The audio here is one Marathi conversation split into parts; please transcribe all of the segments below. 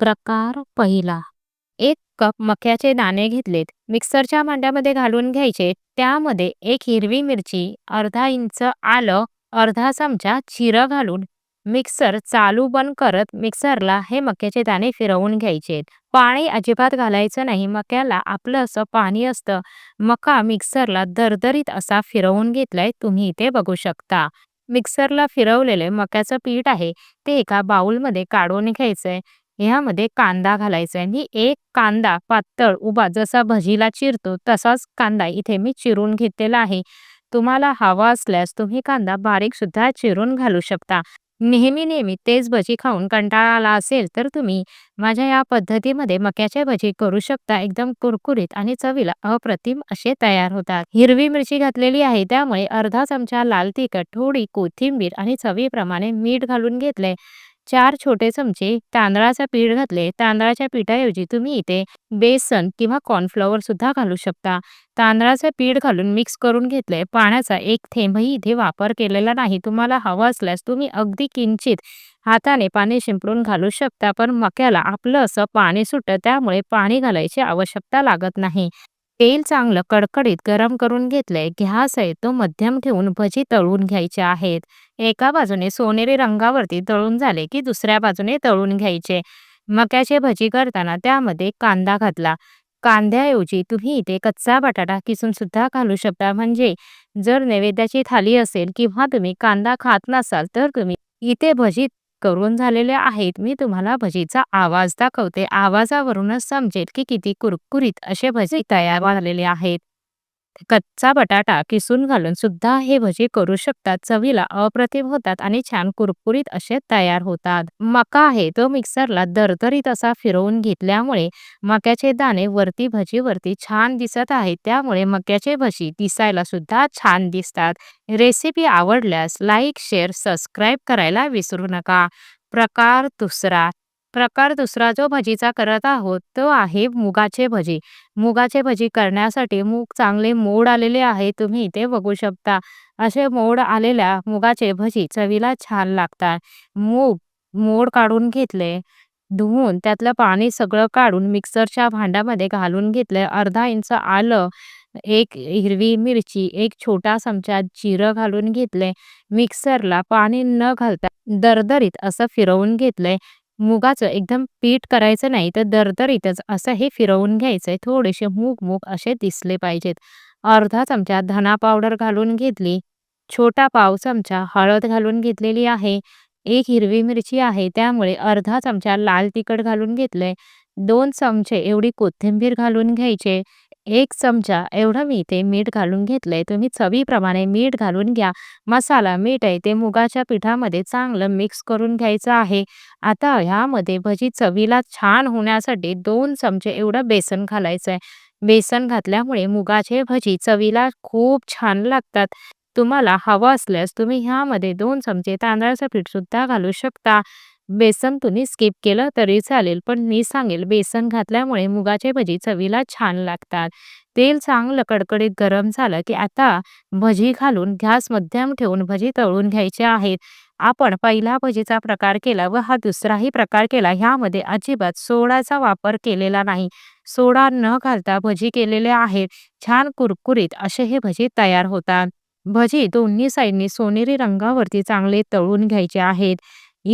प्रकार पहिला. एक कप मक्याचे दाणे घेतलेत. मिक्सरच्या भांड्यामध्ये घालून घ्यायचे. त्यामध्ये एक हिरवी मिरची अर्धा इंच आलं अर्धा चमचा जिरं घालून मिक्सर चालू बंद करत मिक्सरला हे मक्याचे दाणे फिरवून घ्यायचे. पाणी अजिबात घालायचं नाही. मक्याला आपलं असं पाणी असतं. मका मिक्सरला दरदरीत असा फिरवून घेतलाय. तुम्ही इथे बघू शकता. मिक्सरला फिरवलेले मक्याचं पीठ आहे. ते एका बाउलमध्ये काढून घ्यायचंय. ह्यामध्ये कांदा घालायचा आहे. आणि एक कांदा पातळ उभा जसा भजीला चिरतो तसाच कांदा इथे मी चिरून घेतलेला आहे. तुम्हाला हवा असल्यास तुम्ही कांदा बारीक सुद्धा चिरून घालू शकता. नेहमी नेहमी तेच भजी खाऊन कंटाळा आला असेल तर तुम्ही माझ्या या पद्धतीमध्ये मक्याचे भजी करू शकता. एकदम कुरकुरीत आणि चवीला अप्रतिम असे तयार होतात. हिरवी मिरची घातलेली आहे. त्यामुळे अर्धा चमचा लाल तिखट थोडी कोथिंबीर आणि चवीप्रमाणे मीठ घालून घेतले चार छोटे चमचे तांदळाचं पीठ घातले. तांदळाच्या पिठाऐवजी तुम्ही इथे बेसन किंवा कॉर्नफ्लॉवर सुद्धा घालू शकता. तांदळाचं पीठ घालून मिक्स करून घेतले पाण्याचा एक थेंबही इथे वापर केलेला नाही. तुम्हाला हवं असल्यास तुम्ही अगदी किंचित हाताने पाणी शिंपडून घालू शकता. पण मक्याला आपलं असं पाणी सुटतं त्यामुळे पाणी घालायची आवश्यकता लागत नाही. तेल चांगलं कडकडीत गरम करून घेतलंय. गॅस आहे तो मध्यम ठेवून भजी तळून घ्यायचे आहेत. एका बाजूने सोनेरी रंगावरती तळून झाले की दुसऱ्या बाजूने तळून घ्यायचे. मक्याचे भजी करताना त्यामध्ये कांदा घातला. कांद्याऐवजी तुम्ही इथे कच्चा बटाटा किसून सुद्धा घालू शकता. म्हणजे जर नैवेद्याची थाली असेल किंवा तुम्ही कांदा खात नसाल तर तुम्ही इथे भजी करून झालेले आहेत. मी तुम्हाला भजीचा आवाज दाखवते. आवाजावरूनच समजेल की किती कुरकुरीत असे भजी तयार झालेले आहेत. कच्चा बटाटा किसून घालून सुद्धा हे भजी करू शकतात. चवीला अप्रतिम होतात आणि छान कुरकुरीत असे तयार होतात. मका आहे तो मिक्सरला दरदरीत असा फिरवून घेतल्यामुळे मक्याचे दाणे वरती भजीवरती छान दिसत आहेत. त्यामुळे मक्याचे भजी दिसायला सुद्धा छान दिसतात. रेसिपी आवडल्यास लाईक शेअर सबस्क्राईब करायला विसरू नका. प्रकार दुसरा. प्रकार दुसरा जो भजीचा करत आहोत तो आहे मुगाचे भजी. मुगाचे भजी करण्यासाठी मूग चांगले मोड आलेले आहे तुम्ही इथे बघू शकता. असे मोड आलेल्या मुगाचे भजी चवीला छान लागतात. मूग मोड काढून घेतले धुवून त्यातलं पाणी सगळं काढून मिक्सरच्या भांड्यामध्ये घालून घेतले. अर्धा इंच आलं एक हिरवी मिरची एक छोटा चमचा जिरं घालून घेतले. मिक्सरला पाणी न घालता दरदरीत असं फिरवून घेतले. मुगाचं एकदम पीठ करायचं नाही तर दरदरीतच असं हे फिरवून घ्यायचंय. थोडेसे मूग मूग असे दिसले पाहिजेत. अर्धा चमचा धना पावडर घालून घेतली. छोटा पाव चमचा हळद घालून घेतलेली आहे. एक हिरवी मिरची आहे. त्यामुळे अर्धा चमचा लाल तिखट घालून घेतलंय. दोन चमचे एवढी कोथिंबीर घालून घ्यायचे. एक चमचा एवढं मी इथे मीठ घालून घेतलंय. तुम्ही चवीप्रमाणे मीठ घालून घ्या. मसाला मीठ आहे ते मुगाच्या पिठामध्ये चांगलं मिक्स करून घ्यायचं आहे. आता ह्यामध्ये भजी चवीला छान होण्यासाठी दोन चमचे एवढं बेसन घालायचं आहे बेसन घातल्यामुळे मुगाचे भजी चवीला खूप छान लागतात. तुम्हाला हवं असल्यास तुम्ही ह्यामध्ये दोन चमचे तांदळाचं पीठ सुद्धा घालू शकता. बेसन तुम्ही स्किप केलं तरी चालेल पण मी सांगेल बेसन घातल्यामुळे मुगाचे भजी चवीला छान लागतात. तेल चांगलं कडकडीत गरम झालं की आता भजी घालून गॅस मध्यम ठेवून भजी तळून घ्यायचे आहेत. आपण पहिला भजीचा प्रकार केला व हा दुसराही प्रकार केला ह्यामध्ये अजिबात सोडाचा वापर केलेला नाही. सोडा न घालता भजी केलेले आहेत. छान कुरकुरीत असे हे भजी तयार होतात. भजी दोन्ही साईडनी सोनेरी रंगावरती चांगले तळून घ्यायचे आहेत.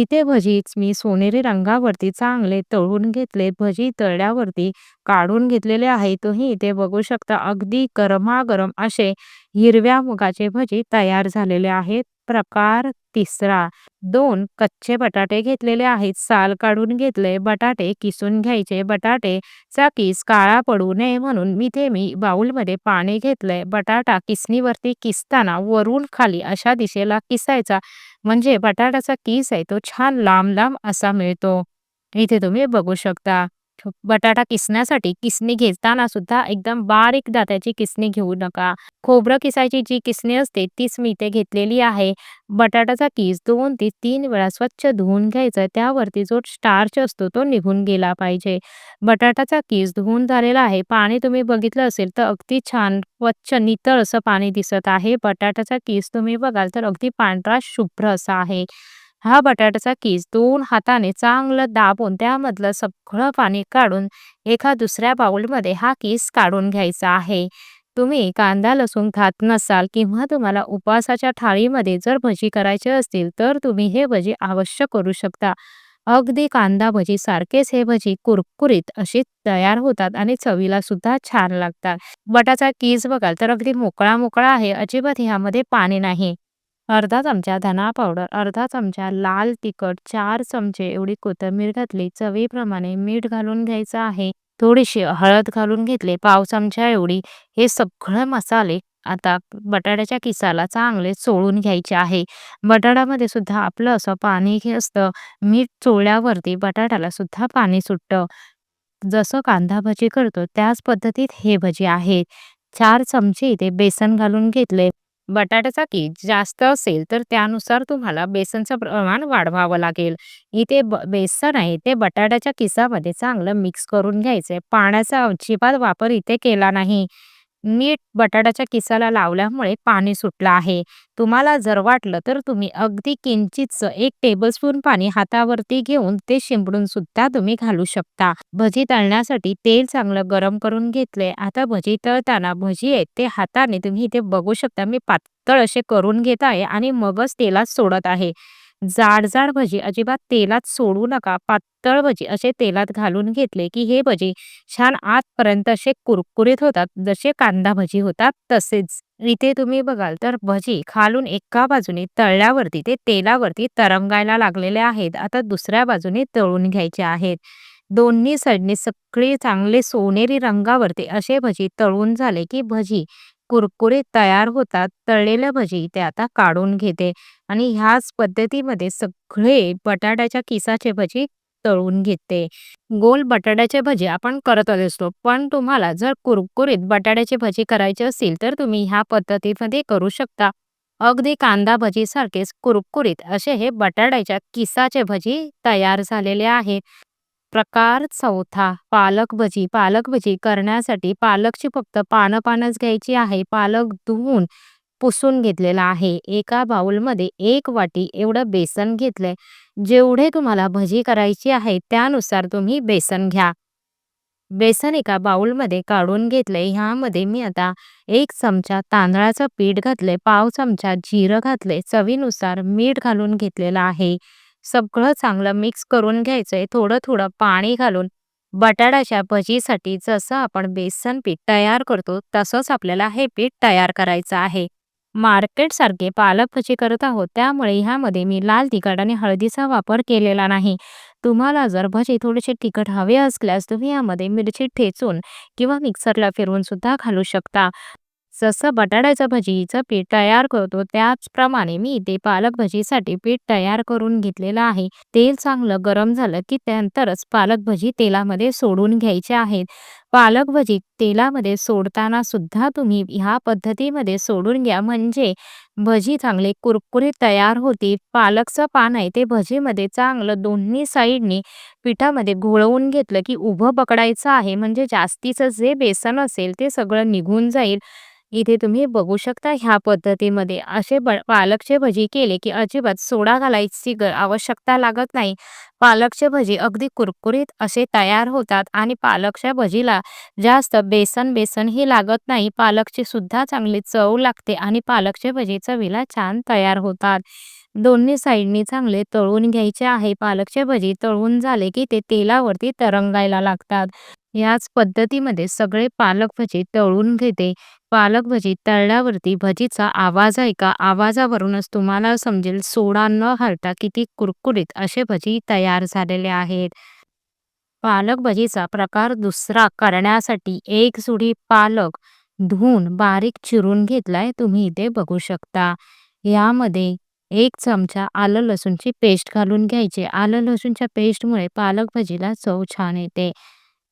इथे भजीच मी सोनेरी रंगावरती चांगले तळून घेतले. भजी तळल्यावरती काढून घेतलेले आहे तुम्ही इथे बघू शकता अगदी गरमागरम असे हिरव्या मुगाचे भजी तयार झालेले आहेत. प्रकार तिसरा. दोन कच्चे बटाटे घेतलेले आहेत. साल काढून घेतले. बटाटे किसून घ्यायचे. बटाटेचा किस काळा पडू नये म्हणून मी ते मी बाऊलमध्ये पाणी घेतले. बटाटा किसणीवरती किसताना वरून खाली अशा दिशेला किसायचा. म्हणजे बटाट्याचा कीस आहे तो छान लांब लांब असा मिळतो. इथे तुम्ही बघू शकता. बटाटा किसण्यासाठी किसणी घेताना सुद्धा एकदम बारीक दात्याची किसणी घेऊ नका. खोबरं किसायची जी किसणी असते तीच मी इथे घेतलेली आहे. बटाटाचा किस दोन ते तीन वेळा स्वच्छ धुवून घ्यायचा त्यावरती जो स्टार्च असतो तो निघून गेला पाहिजे. बटाटाचा किस धुवून झालेला आहे. पाणी तुम्ही बघितलं असेल तर अगदी छान स्वच्छ नितळ असं पाणी दिसत आहे. बटाट्याचा किस तुम्ही बघाल तर अगदी पांढरा शुभ्र असा आहे. हा बटाट्याचा किस दोन हाताने चांगलं दाबून त्यामधलं सगळं पाणी काढून एका दुसऱ्या बाऊलमध्ये हा किस काढून घ्यायचा आहे. तुम्ही कांदा लसूण खात नसाल किंवा तुम्हाला उपवासाच्या थाळीमध्ये जर भजी करायचे असतील तर तुम्ही हे भजी अवश्य करू शकता. अगदी कांदा भजी सारखेच हे भजी कुरकुरीत अशी तयार होतात आणि चवीला सुद्धा छान लागतात. बटाचा कीस बघाल तर अगदी मोकळा मोकळा आहे. अजिबात ह्यामध्ये पाणी नाही. अर्धा चमचा धना पावडर अर्धा चमचा लाल तिखट चार चमचे एवढी कोथिंबीर घातली. चवीप्रमाणे मीठ घालून घ्यायचं आहे. थोडीशी हळद घालून घेतले. पाव चमचा एवढी. हे सगळे मसाले आता बटाट्याच्या किसाला चांगले चोळून घ्यायचे आहे. बटाट्यामध्ये सुद्धा आपलं असं पाणी असतं. मीठ चोळल्यावरती बटाट्याला सुद्धा पाणी सुटतं. जसं कांदा भजी करतो त्याच पद्धतीत हे भजी आहे. चार चमचे इथे बेसन घालून घेतले. बटाट्याचा कीस जास्त असेल तर त्यानुसार तुम्हाला बेसनचं प्रमाण वाढवावं लागेल. इथे बेसन आहे ते बटाट्याच्या किसामध्ये चांगलं मिक्स करून घ्यायचंय. पाण्याचा अजिबात वापर इथे केला नाही. मीठ बटाट्याच्या किसाला लावल्यामुळे पाणी सुटलं आहे. तुम्हाला जर वाटलं तर तुम्ही अगदी किंचितच एक टेबलस्पून पाणी हातावरती घेऊन ते शिंपडून सुद्धा तुम्ही घालू शकता. भजी तळण्यासाठी तेल चांगलं गरम करून घेतले. आता भजी तळताना भजी आहे ते हाताने तुम्ही इथे बघू शकता. मी पातळ असे करून घेत आहे आणि मगच तेलात सोडत आहे. जाड जाड भजी अजिबात तेलात सोडू नका. पातळ भजी असे तेलात घालून घेतले की हे भजी छान आतपर्यंत असे कुरकुरीत होतात. जसे कांदा भजी होतात तसेच. इथे तुम्ही बघाल तर भजी खालून एका बाजूने तळल्यावरती ते तेलावरती तरंगायला लागलेले आहेत. आता दुसऱ्या बाजूने तळून घ्यायचे आहेत. दोन्ही साईडने सगळे चांगले सोनेरी रंगावरती असे भजी तळून झाले की भजी कुरकुरीत तयार होतात तळलेल्या भजी ते आता काढून घेते आणि ह्याच पद्धतीमध्ये सगळे बटाट्याच्या किसाचे भजी तळून घेते. गोल बटाट्याचे भजी आपण करत असतो पण तुम्हाला जर कुरकुरीत बटाट्याची भजी करायची असेल तर तुम्ही ह्या पद्धतीमध्ये करू शकता. अगदी कांदा भजी सारखेच कुरकुरीत असे हे बटाट्याच्या किसाचे भजी तयार झालेले आहे. प्रकार चौथा पालक भजी पालक भजी करण्यासाठी पालकची फक्त पानं पानच घ्यायची आहे. पालक धुवून पुसून घेतलेला आहे. एका बाउलमध्ये एक वाटी एवढं बेसन घेतलंय जेवढे तुम्हाला भजी करायची आहे त्यानुसार तुम्ही बेसन घ्या. बेसन एका बाउलमध्ये काढून घेतलंय ह्यामध्ये मी आता एक चमचा तांदळाचं पीठ घातलंय पाव चमचा जिरं घातलंय चवीनुसार मीठ घालून घेतलेलं आहे. सगळं चांगलं मिक्स करून घ्यायचंय. थोडं थोडं पाणी घालून बटाट्याच्या भजीसाठी जसं आपण बेसन पीठ तयार करतो तसंच आपल्याला हे पीठ तयार करायचं आहे. मार्केट सारखे पालक भजी करत आहोत त्यामुळे ह्यामध्ये मी लाल तिखट आणि हळदीचा वापर केलेला नाही. तुम्हाला जर भजी थोडेसे तिखट हवे असल्यास तुम्ही यामध्ये मिरची ठेचून किंवा मिक्सरला फिरवून सुद्धा घालू शकता. जसं बटाट्याचं भजीचं पीठ तयार करतो त्याचप्रमाणे मी इथे पालक भजीसाठी पीठ तयार करून घेतलेलं आहे. तेल चांगलं गरम झालं की त्यानंतरच पालक भजी तेलामध्ये सोडून घ्यायचे आहेत. पालक भजी तेलामध्ये सोडताना सुद्धा तुम्ही ह्या पद्धतीमध्ये सोडून घ्या. म्हणजे भजी चांगले कुरकुरीत तयार होती पालकचं पान आहे ते भजीमध्ये चांगलं दोन्ही साईडने पिठामध्ये घोळवून घेतलं की उभं पकडायचं आहे. म्हणजे जास्तीचं जे बेसन असेल ते सगळं निघून जाईल. इथे तुम्ही बघू शकता ह्या पद्धतीमध्ये असे ब पालकचे भजी केले की अजिबात सोडा घालायची आवश्यकता लागत नाही. पालकचे भजी अगदी कुरकुरीत असे तयार होतात आणि पालकच्या भजीला जास्त बेसन बेसनही लागत नाही. पालकची सुद्धा चांगली चव लागते आणि पालकचे भजी चवीला छान तयार होतात. दोन्ही साईडनी चांगले तळून घ्यायचे आहे. पालकचे भजी तळून झाले की ते तेलावरती तरंगायला लागतात. याच पद्धतीमध्ये सगळे पालक भजी तळून घेते. पालक भजी तळल्यावरती भजीचा आवाज ऐका. आवाजावरूनच तुम्हाला समजेल सोडा न घालता किती कुरकुरीत असे भजी तयार झालेले आहेत. पालक भजीचा प्रकार दुसरा करण्यासाठी एक सुडी पालक धुवून बारीक चिरून घेतलाय तुम्ही इथे बघू शकता. यामध्ये एक चमचा आलं लसूणची पेस्ट घालून घ्यायची. आलं लसूणच्या पेस्टमुळे पालक भजीला चव छान येते.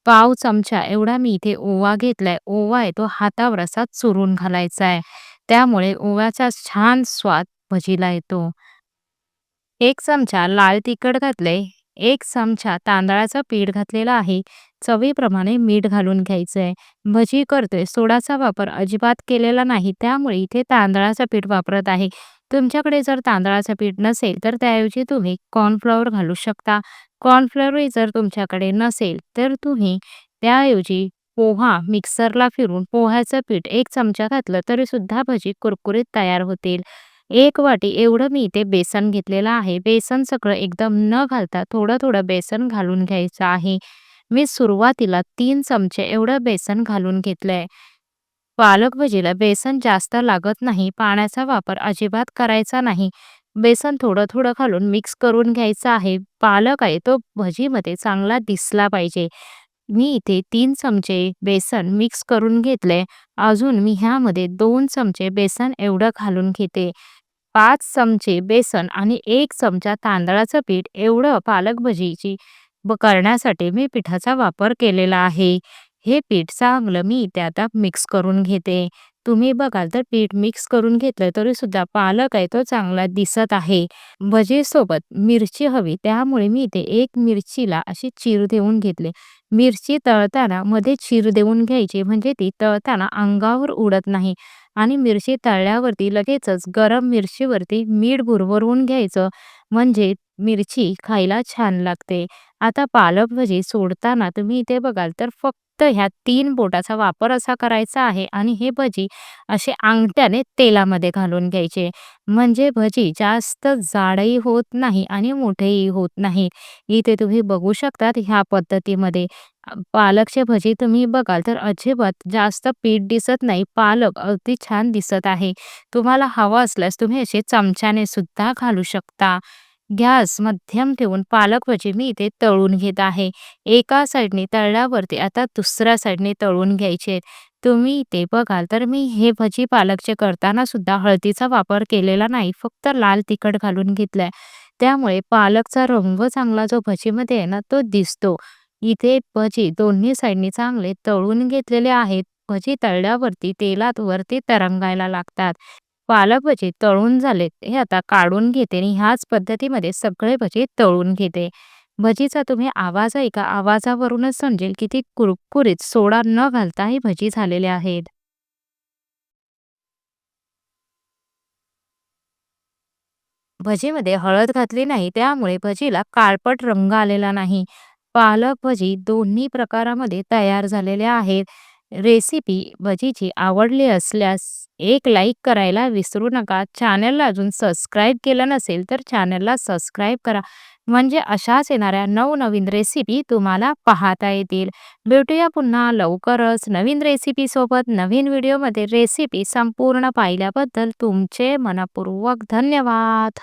पाव चमचा एवढा मी इथे ओवा घेतलाय. ओवा आहे तो हातावर असा चुरून घालायचा आहे त्यामुळे ओव्याचा छान स्वाद भजीला येतो. एक चमचा लाल तिखट घातले एक चमचा तांदळाचं पीठ घातलेलं आहे. चवीप्रमाणे मीठ घालून घ्यायचं आहे भजी करतोय. सोडाचा वापर अजिबात केलेला नाही. त्यामुळे इथे तांदळाचं पीठ वापरत आहे. तुमच्याकडे जर तांदळाचं पीठ नसेल तर त्याऐवजी तुम्ही कॉर्नफ्लॉवर घालू शकता. कॉर्नफ्लॉवरही जर तुमच्याकडे नसेल तर तुम्ही त्याऐवजी पोहा मिक्सरला फिरून पोह्याचं पीठ एक चमचा घातलं तरीसुद्धा भजी कुरकुरीत तयार होतील. एक वाटी एवढं मी इथे बेसन घेतलेलं आहे. बेसन सगळं एकदम न घालता थोडं-थोडं बेसन घालून घ्यायचं आहे. मी सुरुवातीला तीन चमचे एवढं बेसन घालून घेतलंय. पालक भजीला बेसन जास्त लागत नाही. पाण्याचा वापर अजिबात करायचा नाही. बेसन थोडं थोडं घालून मिक्स करून घ्यायचं आहे. पालक आहे तो भजीमध्ये चांगला दिसला पाहिजे. मी इथे तीन चमचे बेसन मिक्स करून घेतले. अजून मी ह्यामध्ये दोन चमचे बेसन एवढं घालून घेते. पाच चमचे बेसन आणि एक चमचा तांदळाचं पीठ एवढं पालक भजीची करण्यासाठी मी पिठाचा वापर केलेला आहे. हे पीठ चांगलं मी इथे आता मिक्स करून घेते. तुम्ही बघाल तर पीठ मिक्स करून घेतलं तरी सुद्धा पालक आहे तो चांगला दिसत आहे. भजी सोबत मिरची हवी त्यामुळे मी इथे एक मिरचीला अशी चीर देऊन घेतले. मिरची तळताना मध्ये चीर देऊन घ्यायची म्हणजे ती तळताना अंगावर उडत नाही आणि मिरची तळल्यावरती लगेचच गरम मिरचीवरती मीठ भुरभरून घ्यायचं म्हणजे मिरची खायला छान लागते. आता पालक भाजी सोडताना तुम्ही इथे बघाल तर फक्त ह्या तीन बोटाचा वापर असा करायचा आहे आणि हे भजी असे अंगठ्याने तेलामध्ये घालून घ्यायचे. म्हणजे भजी जास्त जाडही होत नाही आणि मोठेही होत नाही. इथे तुम्ही बघू शकतात ह्या पद्धतीमध्ये पालकचे भजी तुम्ही बघाल तर अजिबात जास्त पीठ दिसत नाही. पालक अगदी छान दिसत आहे. तुम्हाला हवा असल्यास तुम्ही असे चमच्याने सुद्धा घालू शकता. गॅस मध्यम ठेवून पालक भजी मी इथे तळून घेत आहे. एका साईडने तळल्यावरती आता दुसऱ्या साईडने तळून घ्यायचे. तुम्ही इथे बघाल तर मी हे भजी पालकचे करताना सुद्धा हळदीचा वापर केलेला नाही. फक्त लाल तिखट घालून घेतलाय त्यामुळे पालकचा रंग चांगला जो भजीमध्ये आहे ना तो दिसतो. इथे भजी दोन्ही साईडने चांगले तळून घेतलेले आहेत. भजी तळल्यावरती तेलात वरती तरंगायला लागतात. पालक भजी तळून झालेत हे आता काढून घेते आणि ह्याच पद्धतीमध्ये सगळे भजी तळून घेते. भजीचा तुम्ही आवाज ऐका आवाजावरूनच समजेल की ती कुरकुरीत सोडा न घालता ही भजी झालेले आहेत. भजीमध्ये हळद घातली नाही त्यामुळे भजीला काळपट रंग आलेला नाही. पालक भजी दोन्ही प्रकारामध्ये तयार झालेल्या आहेत. रेसिपी भजीची आवडली असल्यास एक लाईक करायला विसरू नका. चॅनलला अजून सबस्क्राईब केलं नसेल तर चॅनलला सबस्क्राईब करा म्हणजे अशाच येणाऱ्या नवनवीन रेसिपी तुम्हाला पाहता येतील. भेटूया पुन्हा लवकरच नवीन रेसिपीसोबत नवीन व्हिडिओमध्ये. रेसिपी संपूर्ण पाहिल्याबद्दल तुमचे मनपूर्वक धन्यवाद.